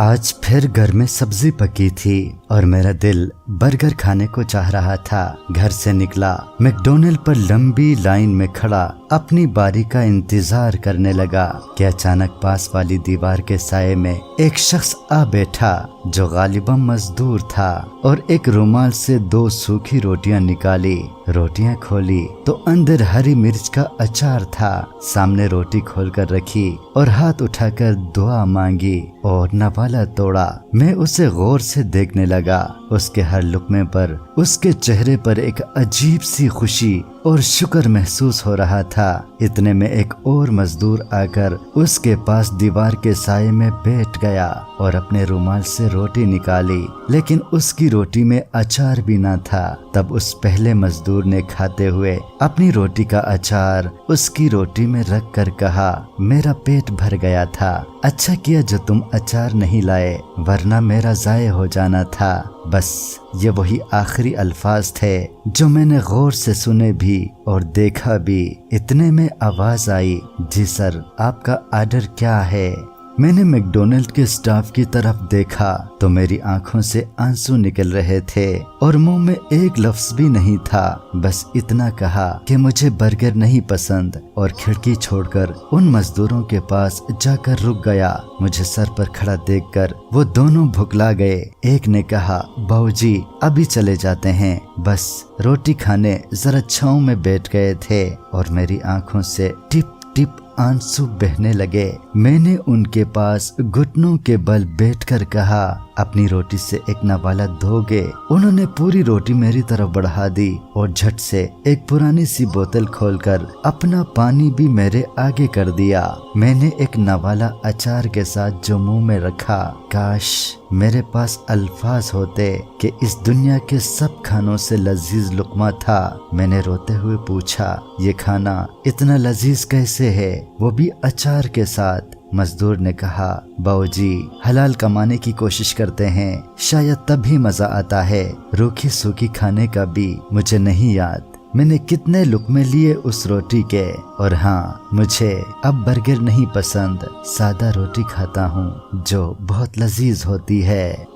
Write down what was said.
आज फिर घर में सब्ज़ी पकी थी और मेरा दिल बर्गर खाने को चाह रहा था। घर से निकला। मैकडोनल्ड पर लंबी लाइन में खड़ा अपनी बारी का इंतज़ार करने लगा कि अचानक पास वाली दीवार के साय में एक शख्स आ बैठा जो गालिबन मजदूर था और एक रुमाल से दो सूखी रोटियाँ निकाली। रोटियाँ खोली तो अंदर हरी मिर्च का अचार था। सामने रोटी खोलकर रखी और हाथ उठाकर दुआ मांगी और नवाला तोड़ा। मैं उसे गौर से देखने लगा। उसके हर लुकमे पर उसके चेहरे पर एक अजीब सी खुशी और शुक्र महसूस हो रहा था। इतने में एक और मजदूर आकर उसके पास दीवार के साय में बैठ गया और अपने रुमाल से रोटी निकाली। लेकिन उसकी रोटी में अचार भी ना था। तब उस पहले मजदूर ने खाते हुए अपनी रोटी का अचार उसकी रोटी में रख कर कहा, मेरा पेट भर गया था। अच्छा किया जो तुम अचार नहीं लाए, वरना मेरा जाय हो जाना था। बस, ये वही आखिरी अल्फाज थे जो मैंने गौर से सुने भी और देखा भी इतने में आवाज़ आई जी सर आपका आर्डर क्या है? मैंने मैकडोनल्ड के स्टाफ की तरफ़ देखा तो मेरी आँखों से आँसू निकल रहे थे और मुँह में एक लफ्ज भी नहीं था। बस इतना कहा कि मुझे बर्गर नहीं पसंद और खिड़की छोड़कर उन मजदूरों के पास जाकर रुक गया। मुझे सर पर खड़ा देखकर वो दोनों भुगला गए। एक ने कहा बाबूजी अभी चले जाते हैं। बस रोटी खाने जरा छाव में बैठ गए थे और मेरी आँखों से टिप टिप आँसू बहने लगे। मैंने उनके पास घुटनों के बल बैठकर कहा अपनी रोटी से एक नवाला धोगे उन्होंने पूरी रोटी मेरी तरफ़ बढ़ा दी और झट से एक पुरानी सी बोतल खोलकर अपना पानी भी मेरे आगे कर दिया। मैंने एक नवाला अचार के साथ जो मुँह में रखा, काश मेरे पास अल्फाज होते कि इस दुनिया के सब खानों से लजीज लुकमा था। मैंने रोते हुए पूछा, ये खाना इतना लजीज कैसे है? वो भी अचार के साथ। मजदूर ने कहा बाऊजी हलाल कमाने की कोशिश करते हैं, शायद तब भी मज़ा आता है। रूखी सूखी खाने का भी मुझे नहीं याद। मैंने कितने लुक में लिए उस रोटी के। और हाँ मुझे अब बर्गर नहीं पसंद, सादा रोटी खाता हूँ, जो बहुत लजीज होती है।